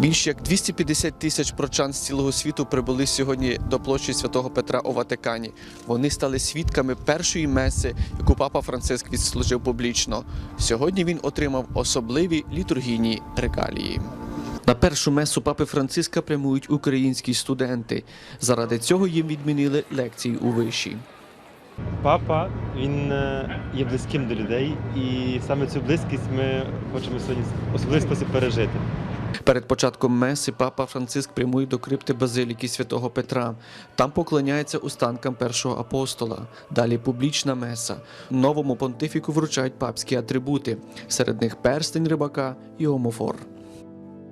Більш як 250 тисяч прочан з цілого світу прибули сьогодні до площі святого Петра у Ватикані. Вони стали свідками першої меси, яку папа Франциск відслужив публічно. Сьогодні він отримав особливі літургійні регалії. На першу месу папи Франциска прямують українські студенти. Заради цього їм відмінили лекції у виші. Папа він е, є близьким до людей, і саме цю близькість ми хочемо сьогодні в особливий спосіб пережити. Перед початком меси папа Франциск прямує до крипти базиліки святого Петра. Там поклоняється останкам першого апостола. Далі публічна меса. Новому понтифіку вручають папські атрибути. Серед них перстень рибака і омофор.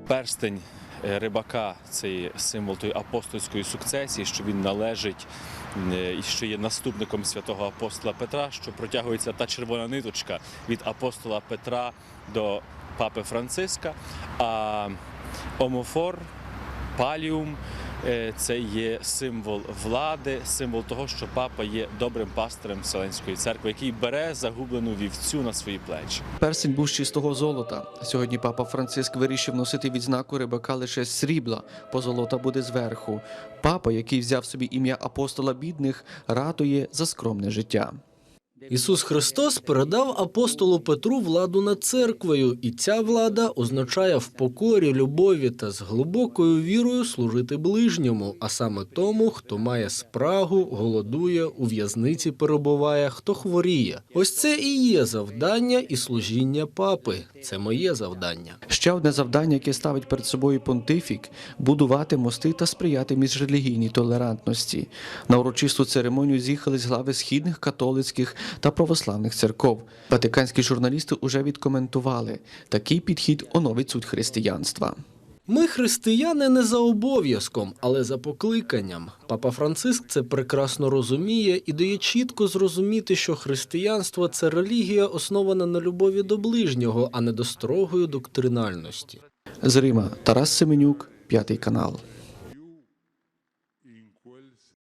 перстень рибака це символ тої апостольської сукцесії, що він належить е, і що є наступником святого апостола Петра, що протягується та червона ниточка від апостола Петра до папи Франциска. А омофор, паліум е, це є символ влади, символ того, що папа є добрим пастирем Вселенської церкви, який бере загублену вівцю на свої плечі. Перстень був з чистого золота. Сьогодні папа Франциск вирішив носити відзнаку рибака лише з срібла, позолота буде зверху. Папа, який взяв собі ім'я апостола бідних, ратує за скромне життя. Ісус Христос передав апостолу Петру владу над церквою, і ця влада означає в покорі, любові та з глибокою вірою служити ближньому, а саме тому, хто має спрагу, голодує, у в'язниці перебуває, хто хворіє. Ось це і є завдання і служіння папи. Це моє завдання. Ще одне завдання, яке ставить перед собою понтифік будувати мости та сприяти міжрелігійній толерантності. На урочисту церемонію з'їхались глави східних католицьких та православних церков. Ватиканські журналісти уже відкоментували такий підхід оновить суть християнства. Ми християни не за обов'язком, але за покликанням. Папа Франциск це прекрасно розуміє і дає чітко зрозуміти, що християнство це релігія, основана на любові до ближнього, а не до строгої доктринальності. З Рима Тарас Семенюк, п'ятий канал.